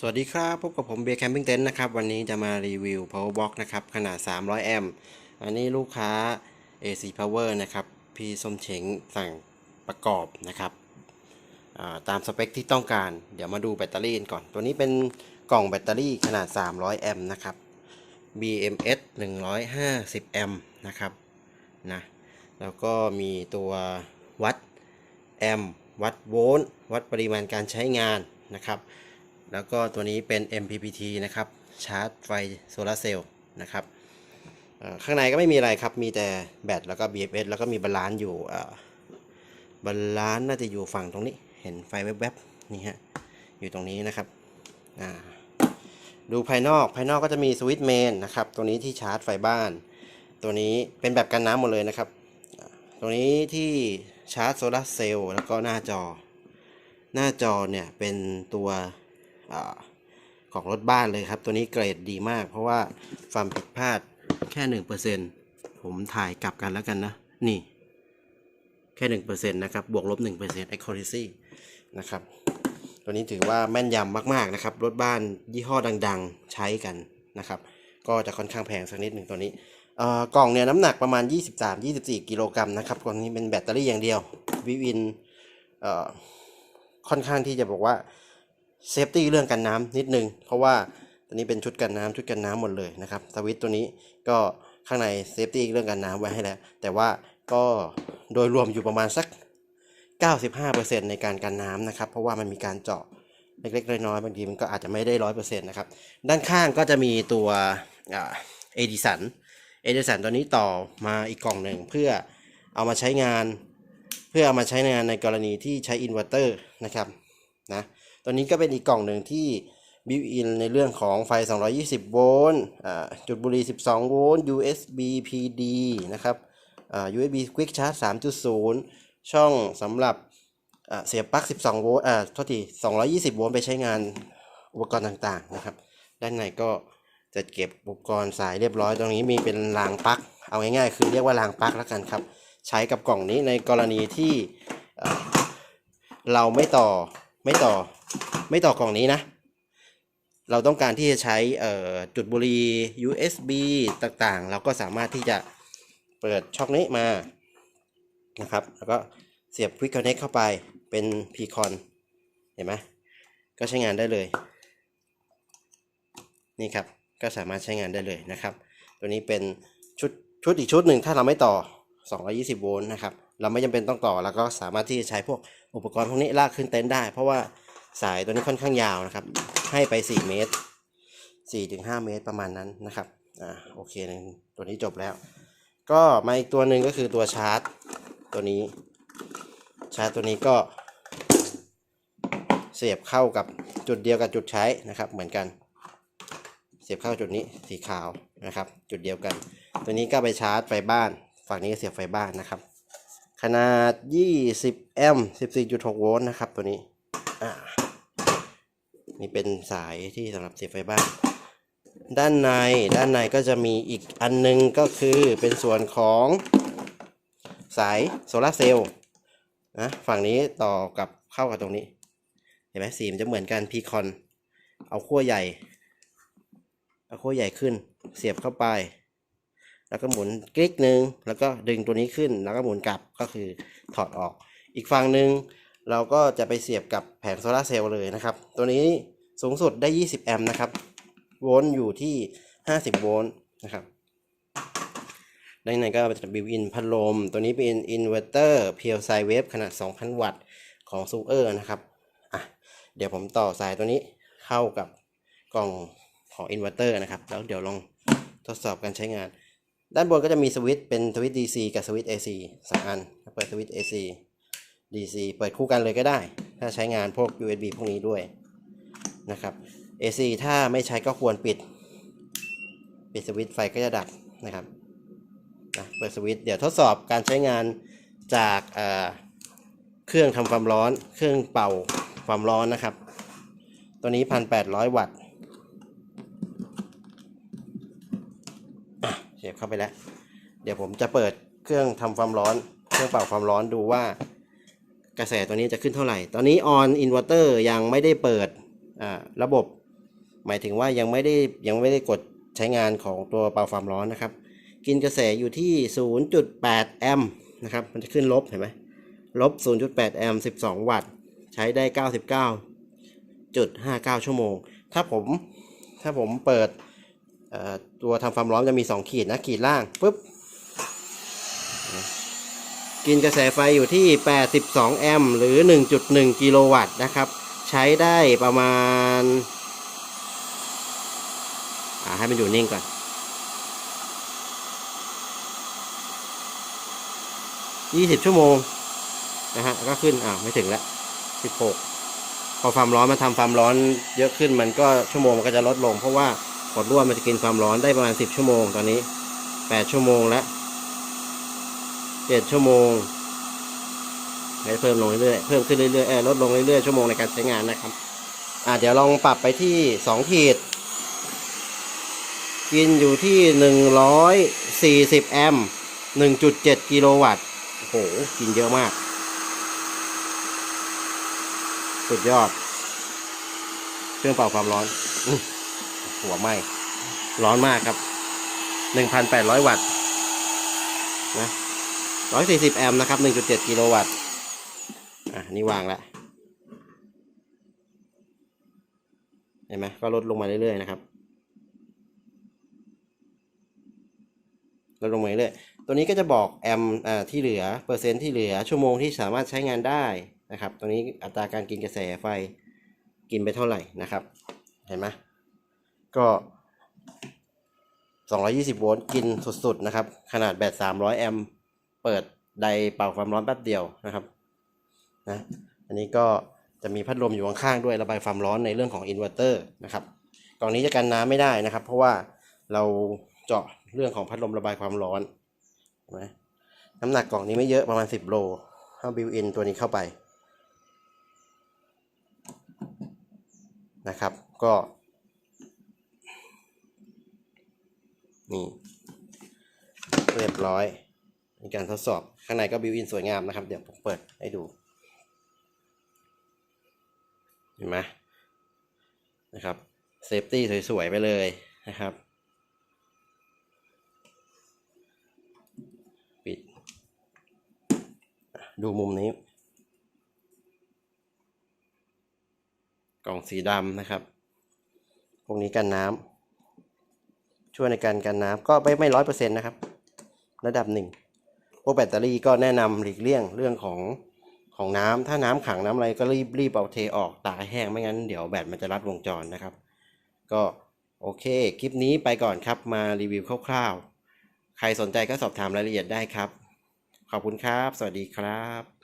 สวัสดีครับ พบกับผมเบียร์แคมปิ้งเต็นท์นะครับ วันนี้จะมารีวิว power box นะครับ ขนาด 300 แอมป์อันนี้ลูกค้า AC power นะครับ พี่ส้มเฉงสั่งประกอบนะครับ ตามสเปคที่ต้องการ เดี๋ยวมาดูแบตเตอรี่กันก่อน ตัวนี้เป็นกล่องแบตเตอรี่ขนาด 300 แอมป์นะครับ BMS 150 แอมป์นะครับนะแล้วก็มีตัววัดแอมป์วัดโวลต์วัดปริมาณการใช้งานนะครับ แล้วก็ตัวนี้เป็น MPPT นะครับชาร์จไฟโซลาร์เซลล์นะครับข้างในก็ไม่มีอะไรครับ มีแต่แบตแล้วก็ BFS แล้วก็มีบาลานซ์อยู่บาลานซ์น่าจะอยู่ฝั่งตรงนี้ เห็นไฟแวบๆนี่ฮะ อยู่ตรงนี้นะครับ ดูภายนอก ภายนอกก็จะมีสวิตช์เมนนะครับ ตัวนี้ที่ชาร์จไฟบ้าน ตัวนี้เป็นแบบกันน้ำหมดเลยนะครับ ตัวนี้ที่ชาร์จโซลาร์เซลล์แล้วก็หน้าจอ หน้าจอเนี่ยเป็นตัว อของรถบ้านเลยครับ ตัวนี้เกรดดีมาก เพราะว่าความผิดพลาดแค่หนึ่งเปอร์เซ็นผมถ่ายกลับกันแล้วกันนะ นี่ แค่หนึ่งเปอร์เซ็นต์นะครับ บวกลบหนึ่งเปอร์เซ็นต์ accuracy นะครับ ตัวนี้ถือว่าแม่นยำมาก ๆ นะครับ รถบ้านยี่ห้อดัง ๆ ใช้กันนะครับ ก็จะค่อนข้างแพงสักนิดหนึ่งตัวนี้กล่องเนี่ยน้ำหนักประมาณ 23-24 กิโลกรัมนะครับกล่องนี้เป็นแบตเตอรี่อย่างเดียววิวินค่อนข้างที่จะบอกว่า เซฟตี้เรื่องกันน้ำนิดนึง เพราะว่าตัวนี้เป็นชุดกันน้ำชุดกันน้ำหมดเลยนะครับสวิตช์ตัวนี้ก็ข้างในเซฟตี้เรื่องกันน้ำไว้ให้แล้ว แต่ว่าก็โดยรวมอยู่ประมาณสัก 95%ในการกันน้ำนะครับ เพราะว่ามันมีการเจาะเล็กๆน้อยๆบางทีมันก็อาจจะไม่ได้ร้อยเปอร์เซ็นต์นะครับ ด้านข้างก็จะมีตัวเอดิสันเอดิสันตัวนี้ต่อมาอีกกล่องหนึ่งเพื่อเอามาใช้งาน เพื่อเอามาใช้งานในกรณีที่ใช้อินเวอร์เตอร์นะครับนะ ตัวนี้ก็เป็นอีกกล่องหนึ่งที่บิวอินในเรื่องของไฟ 220 โวลต์จุดบุหรี่ 12 โวลต์ USB PD นะครับอ่า USB Quick Charge 3.0 ช่องสำหรับเสียบปลั๊ก 12 โวลต์อ่าโทษที 220 โวลต์ไปใช้งานอุปกรณ์ต่างๆนะครับ ด้านในก็จะเก็บอุปกรณ์สายเรียบร้อย ตรงนี้มีเป็นรางปลั๊ก เอาง่ายๆ คือเรียกว่ารางปลั๊กแล้วกันครับ ใช้กับกล่องนี้ในกรณีที่เราไม่ต่อ ไม่ต่อไม่ต่อกล่องนี้นะ เราต้องการที่จะใช้จุดบุหรี่ USB ต่างๆ เราก็สามารถที่จะเปิดช่องนี้มานะครับ แล้วก็เสียบ Quick Connect เข้าไปเป็น P-Con เห็นไหมก็ใช้งานได้เลย นี่ครับ ก็สามารถใช้งานได้เลยนะครับ ตัวนี้เป็นชุดชุดอีกชุดหนึ่งถ้าเราไม่ต่อ 220 โวลต์นะครับ เราไม่จำเป็นต้องต่อแล้วก็สามารถที่จะใช้พวกอุปกรณ์พวกนี้ลากขึ้นเต็นท์ได้ เพราะว่าสายตัวนี้ค่อนข้างยาวนะครับ ให้ไป 4 เมตร 4-5 เมตรประมาณนั้นนะครับอ่าโอเคตัวนี้จบแล้ว ก็มาอีกตัวหนึ่งก็คือตัวชาร์จ ตัวนี้ ชาร์จตัวนี้ก็ เสียบเข้ากับจุดเดียวกับจุดใช้นะครับ เหมือนกัน เสียบเข้าจุดนี้สีขาวนะครับ จุดเดียวกัน ตัวนี้ก็ไปชาร์จไฟบ้าน ฝั่งนี้ก็เสียบไฟบ้านนะครับ ขนาด 20 แอมป์ 14.6 โวลต์นะครับ ตัวนี้ อ่า นี่เป็นสายที่สำหรับเสียบไฟบ้าน ด้านใน ด้านในก็จะมีอีกอันนึงก็คือเป็นส่วนของสายโซลาร์เซลล์นะ ฝั่งนี้ต่อกับเข้ากับตรงนี้ เห็นไหมสีมันจะเหมือนกันพีคอน เอาขั้วใหญ่ เอาขั้วใหญ่ขึ้น เสียบเข้าไป แล้วก็หมุนคลิกหนึ่งแล้วก็ดึงตัวนี้ขึ้นแล้วก็หมุนกลับก็คือถอดออก อีกฝั่งหนึ่งเราก็จะไปเสียบกับแผงโซลาเซลล์เลยนะครับ ตัวนี้สูงสุดได้ 20 แอมป์นะครับ โวลต์อยู่ที่ 50 โวลต์นะครับด้านในก็จะบิวอินพัดลม ตัวนี้เป็นอินเวอร์เตอร์เพียวไซเวฟขนาด 2,000 วัตต์ของซูเออร์นะครับอะเดี๋ยวผมต่อสายตัวนี้เข้ากับกล่องของอินเวอร์เตอร์นะครับ แล้วเดี๋ยวลองทดสอบการใช้งาน ด้านบนก็จะมีสวิตช์เป็นสวิตช์ DC กับสวิตช์ AC สองอันเปิดสวิตช์ AC DC เปิดคู่กันเลยก็ได้ ถ้าใช้งานพวก USB พวกนี้ด้วยนะครับ AC ถ้าไม่ใช้ก็ควรปิด ปิดสวิตช์ไฟก็จะดับนะครับนะเปิดสวิตช์เดี๋ยวทดสอบการใช้งานจากเเครื่องทำความร้อน เครื่องเป่าความร้อนนะครับ ตัวนี้ 1,800 วัตต์อะเสียบเข้าไปแล้ว เดี๋ยวผมจะเปิดเครื่องทำความร้อน เครื่องเป่าความร้อนดูว่ากระแสตัวนี้จะขึ้นเท่าไหร่ ตอนนี้ออนอินเวอร์เตอร์ยังไม่ได้เปิดระบบ หมายถึงว่ายังไม่ได้ยังไม่ได้กดใช้งานของตัวเป่าความร้อนนะครับ กินกระแสอยู่ที่ 0.8 แอมป์นะครับ มันจะขึ้นลบเห็นไหมลบ 0.8 แอมป์ 12 วัตต์ ใช้ได้ 99.59 ชั่วโมง ถ้าผม ถ้าผมเปิด ตัวทำความร้อนจะมี 2 ขีดนะขีดล่างปุ๊บกินกระแสไฟอยู่ที่ 82 แอมป์หรือ 1.1 กิโลวัตต์นะครับ ใช้ได้ประมาณาให้มันอยู่นิ่งก่อน 20 ชั่วโมงนะฮะ ก็ขึ้นอ่าไม่ถึงแล้ว 16 พอความร้อนมาทำความร้อนเยอะขึ้นมันก็ชั่วโมงมันก็จะลดลง เพราะว่า ขดลวมันจะกินความร้อนได้ประมาณ 10 ชั่วโมงตอนนี้ 8 ชั่วโมงแล้ว7ชั่วโมงให้เพิ่มลงเรื่อยๆเพิ่มขึ้นเรื่อยๆเออลดลงเรื่อยๆชั่วโมงในการใช้งานนะครับอ่าเดี๋ยวลองปรับไปที่ 2 ขีด กินอยู่ที่ 140 แอมป์1.7 กิโลวัตต์โอ้โห กินเยอะมาก สุดยอด เครื่องเป่าความร้อนอ หัวไหมร้อนมากครับ1,800วัตต์นะ140แอมป์นะครับ1.7กิโลวัตต์อะนี่วางแล้วเห็นไหมก็ลดลงมาเรื่อยๆนะครับลดลงมาเรื่อยๆตัวนี้ก็จะบอกแอมป์อ่าที่เหลือเปอร์เซ็นต์ที่เหลือชั่วโมงที่สามารถใช้งานได้นะครับตรงนี้อัตราการกินกระแสไฟกินไปเท่าไหร่นะครับ เห็นไหม ก็220โวลต์กินสุดๆนะครับ ขนาดแบต300แอมป์เปิดไดเป่าความร้อนแป๊บเดียวนะครับนะอันนี้ก็จะมีพัดลมอยู่ข้างๆด้วยระบายความร้อนในเรื่องของอินเวอร์เตอร์นะครับกล่องนี้จะกันน้ำไม่ได้นะครับ เพราะว่าเราเจาะเรื่องของพัดลมระบายความร้อนนไหมน้ำหนักกล่องนี้ไม่เยอะประมาณ 10 โลถ้าบิวอินตัวนี้เข้าไปนะครับ ก็ นี่ เรียบร้อยมีการทดสอบข้างในก็บิวอินสวยงามนะครับ เดี๋ยวผมเปิดให้ดู เห็นไหมนะครับเซฟตี้สวยๆ ไปเลยนะครับ ปิด ดูมุมนี้ กล่องสีดำนะครับ พวกนี้กันน้ำ ช่วยในการกันน้ำก็ไม่ไม่ร้อยเปอร์เซ็นต์นะครับ ระดับหนึ่งพวกแบตเตอรี่ก็แนะนำหลีกเลี่ยงเรื่องของของน้ำถ้าน้ำขังน้ำอะไรก็รีบรีบเอาเทออกตากแห้งไม่งั้นเดี๋ยวแบตมันจะรัดวงจรนะครับ ก็โอเค คลิปนี้ไปก่อนครับมารีวิวคร่าวๆ ใครสนใจก็สอบถามรายละเอียดได้ครับ ขอบคุณครับ สวัสดีครับ